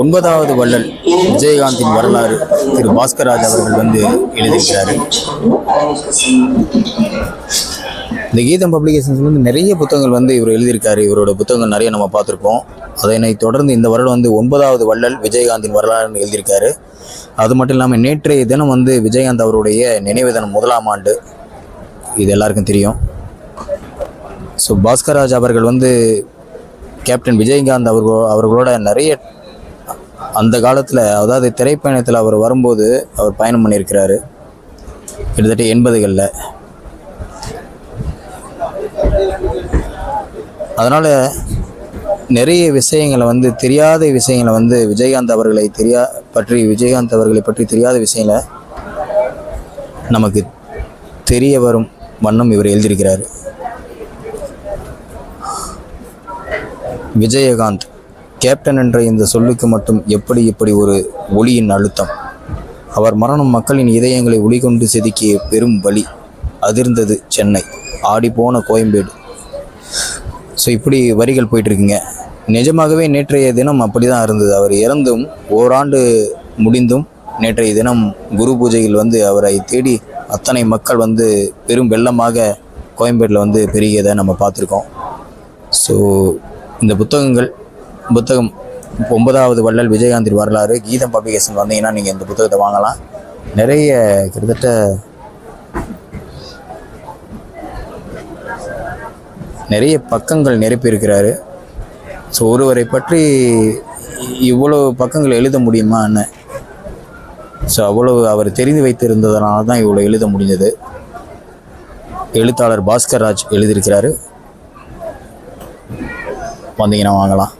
ஒன்பதாவது வள்ளல் விஜயகாந்தின் வரலாறு திரு பாஸ்கர்ராஜ் அவர்கள் வந்து எழுதியிருக்கிறாரு. இந்த கீதம் பப்ளிகேஷன்ஸ்ல வந்து நிறைய புத்தகங்கள் வந்து இவர் எழுதியிருக்காரு. இவரோட புத்தகங்கள் நிறைய நம்ம பார்த்துருப்போம். அதனை தொடர்ந்து இந்த வருடம் வந்து ஒன்பதாவது வள்ளல் விஜயகாந்தின் வரலாறுன்னு எழுதியிருக்காரு. அது மட்டும் இல்லாமல் நேற்றைய தினம் வந்து விஜயகாந்த் அவருடைய நினைவு தினம் முதலாம் ஆண்டு. இது எல்லாருக்கும் தெரியும். ஸோ பாஸ்கர்ராஜ் அவர்கள் வந்து கேப்டன் விஜயகாந்த் அவர்களோ அவர்களோட நிறைய அந்த காலத்தில் அதாவது திரைப்பயணத்தில் அவர் வரும்போது அவர் பயணம் பண்ணியிருக்கிறாரு. கிட்டத்தட்ட எண்பதுகளில். அதனால் நிறைய விஷயங்களை வந்து தெரியாத விஷயங்களை வந்து விஜயகாந்த் அவர்களை தெரியா பற்றி விஜயகாந்த் அவர்களை பற்றி தெரியாத விஷயங்களை நமக்கு தெரிய வரும் வண்ணம் இவர் எழுதியிருக்கிறார். விஜயகாந்த் கேப்டன் என்ற இந்த சொல்லுக்கு மட்டும் எப்படி இப்படி ஒரு ஒளியின் அழுத்தம்? அவர் மரணம் மக்களின் இதயங்களை ஒளிகொண்டு செதுக்கிய பெரும் வலி. அதிர்ந்தது சென்னை. ஆடிப்போன கோயம்பேடு. ஸோ இப்படி வரிகள் போயிட்டுருக்குங்க. நிஜமாகவே நேற்றைய தினம் அப்படி தான் இருந்தது. அவர் இறந்தும் ஓராண்டு முடிந்தும் நேற்றைய தினம் குரு பூஜையில் வந்து அவரை தேடி அத்தனை மக்கள் வந்து பெரும் வெள்ளமாக கோயம்பேட்டில் வந்து பெருகியதை நம்ம பார்த்துருக்கோம். ஸோ இந்த புத்தகங்கள் புத்தகம் ஒன்பதாவது வள்ளல் விஜயகாந்தின் வரலாறு கீதம் பப்ளிகேஷன் வந்தீங்கன்னா நீங்கள் இந்த புத்தகத்தை வாங்கலாம். நிறைய கிட்டத்தட்ட நிறைய பக்கங்கள் நிரப்பியிருக்கிறாரு. ஸோ ஒருவரை பற்றி இவ்வளோ பக்கங்கள் எழுத முடியுமா என்ன? ஸோ அவ்வளவு அவர் தெரிந்து வைத்திருந்ததனால தான் இவ்வளோ எழுத முடிஞ்சது. எழுத்தாளர் பாஸ்கர் ராஜ் எழுதியிருக்கிறாரு. வந்தீங்கன்னா வாங்கலாம்.